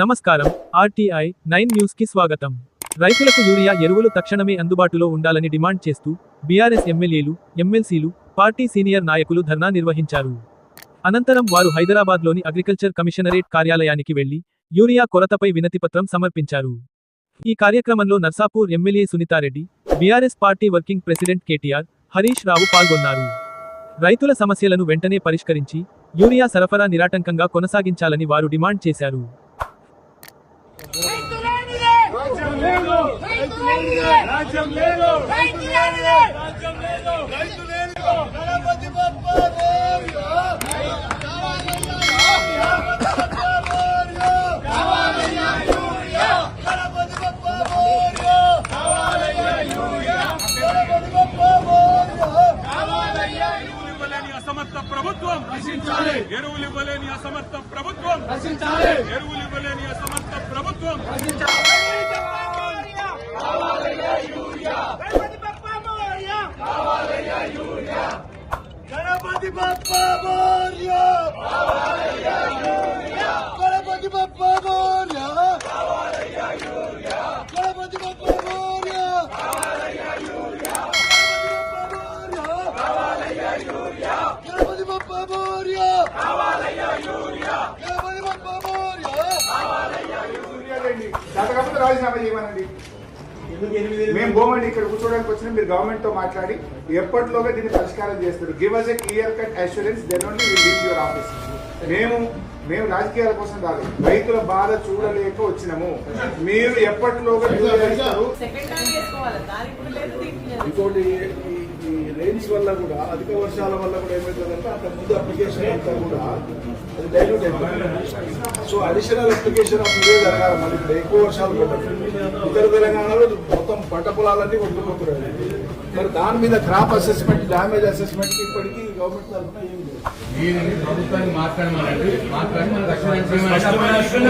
నమస్కారం. RTI nine న్యూస్కి స్వాగతం. రైతులకు యూరియా ఎరువులు తక్షణమే అందుబాటులో ఉండాలని డిమాండ్ చేస్తూ బీఆర్ఎస్ ఎమ్మెల్యేలు ఎమ్మెల్సీలు పార్టీ సీనియర్ నాయకులు ధర్నా నిర్వహించారు. అనంతరం వారు హైదరాబాద్లోని అగ్రికల్చర్ కమిషనరేట్ కార్యాలయానికి వెళ్ళి యూరియా కొరతపై వినతిపత్రం సమర్పించారు. ఈ కార్యక్రమంలో Narsapur MLA Sunitha Reddy BRS party working president KTR Harish Rao పాల్గొన్నారు. రైతుల సమస్యలను వెంటనే పరిష్కరించి యూరియా సరఫరా నిరాటంకంగా కొనసాగించాలని వారు డిమాండ్ చేశారు. రాజ్యం లేదు రైతు లేనిదే రాజ్యం లేదు రైతు లేనిదే రాజ్యం లేదు రైతు లేదు గణపతి అసమర్థ ప్రభుత్వం. రచించాలి ఎరువులు ఇవ్వలేని అసమర్థ ప్రభుత్వం. రచించాలి ఎరువులు ఇవ్వలేని అసమర్థ ప్రభుత్వం. గణపతి బప్ప మోరియా గణపతి బప్ప మోరియా గణపతి బప్ప మోరియా గణపతి బప్ప మోరియా గణపతి బప్ప మోరియా కాకపోతే రాజీనామా చేయమనండి. మేము పోమండి ఇక్కడ కూర్చోడానికి వచ్చిన మీరు గవర్నమెంట్తో మాట్లాడి ఎప్పటిలోగా దీన్ని పరిష్కారం చేస్తారు. Give us a clear cut assurance then only leave your office మేము మేము రాజకీయాల కోసం కాదు రైతుల బాధ చూడలేక వచ్చినాము. మీరు ఎప్పటిలోగా ఇంకోటి ఈ- రైన్స్ వల్ల కూడా అధిక వర్షాల వల్ల కూడా ఏమవుతుందంటే అంత ముందు అప్లికేషన్ అంతా కూడా అది డైల్యూట్ అయిపోతుంది. సో అడిషనల్ అప్లికేషన్ ఆఫ్ ఇదే జరగాలి మళ్ళీ ఇప్పుడు ఎక్కువ వర్షాలు పడ్డాయి. ఇతర తెలంగాణలో మొత్తం పంట పొలాలన్నీ కొట్టుకుపోతున్నాయి మరి దాని మీద క్రాప్ అసెస్మెంట్ డ్యామేజ్ అసెస్మెంట్ ఇప్పటికీ గవర్నమెంట్ తరఫున ఏం లేదు. ప్రభుత్వాన్ని మాట్లాడమనండి. మాట్లాడి మన రక్షణ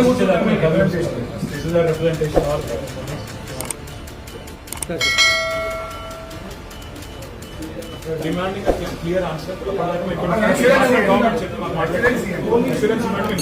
డిమాండింగ్ క్లియర్ ఆన్సర్ గవర్నమెంట్ చెప్పి మాకు మాట్లాడండి ఇన్సూరెన్స్ ఇవ్వండి